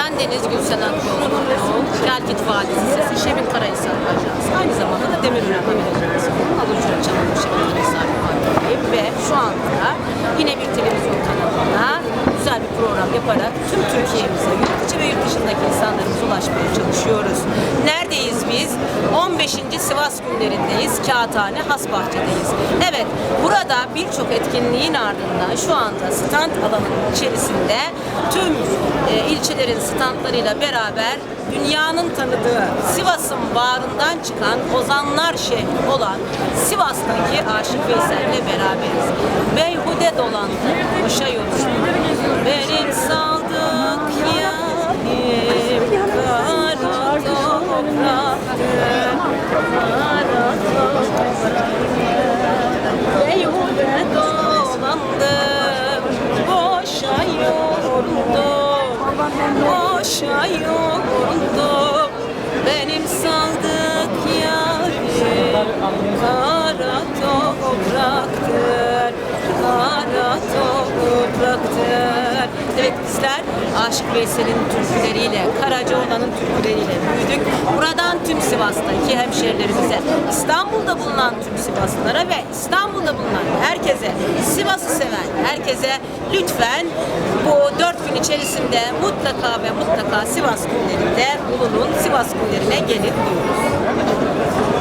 Ben Deniz Gülsen Akyol. Kelkit Vadisi Sesi, Şebin Karahisar Ajansı. Aynı zamanda da Demirören Haber Ajansı. Alıcı Çamur Şebin sahibiyim ve şu anda yine bir televizyon kanalına güzel bir program yaparak tüm Türkiye'mize, yurt içi ve yurt Günlerindeyiz. Kağıthane Hasbahçe'deyiz. Evet, burada birçok etkinliğin ardından şu anda stand alanının içerisinde tüm e, ilçelerin standlarıyla beraber dünyanın tanıdığı Sivas'ın bağrından çıkan ozanlar şehri olan Sivas'taki Aşık Veysel'le beraberiz. Beyhude dolandı, boşa yoruldu. Benim saldık yarim kara topraktır, boşa yoruldum. Benim saldık yarim kara topraktır, kara topraktır. Evet bizler Aşık Veysel'in türküleriyle, Karacaoğlan'ın türküleriyle büyüdük. Buradan tüm Sivas'taki hemşerilerimize, İstanbul'da bulunan tüm Sivaslılara ve İstanbul'da bulunan herkese, Sivas'ı seven herkese lütfen bu dört gün içerisinde mutlaka ve mutlaka Sivas günlerinde bulunun. Sivas günlerine gelin diyoruz.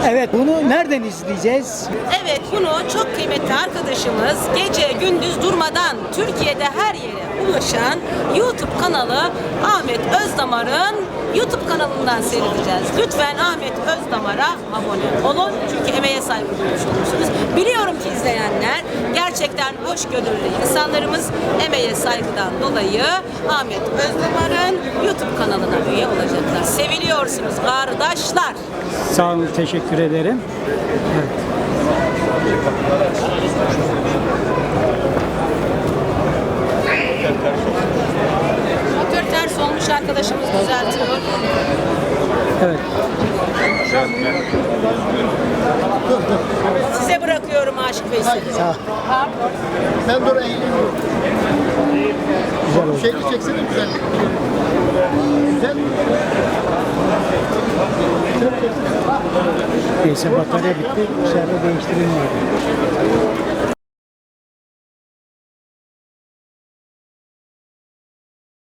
Evet bunu nereden izleyeceğiz? Evet bunu çok kıymetli arkadaşımız gece gündüz durmadan Türkiye'de her yere ulaşan YouTube kanalı Ahmet Özdamar'ın YouTube kanalından seyredeceğiz. Lütfen Ahmet Özdamar'a abone olun. Çünkü emeğe saygı duymuş olursunuz. Biliyorum ki izleyenler gerçekten hoşgörülü insanlarımız emeğe saygıdan dolayı Ahmet Özdamar'ın YouTube kanalına üye olacaklar. Seviliyorsunuz kardeşler. Sağ olun, teşekkür ederim. Evet. Motor ters olmuş arkadaşımız düzeltiyor. Evet. Size bırakıyorum Aşık Veysel'i. Pardon. Sen dur eğiliyorum. Güzel oldu. Şeyli çeksene güzel. Güzel. Neyse batarya bitti. Dışarıda değiştirelim.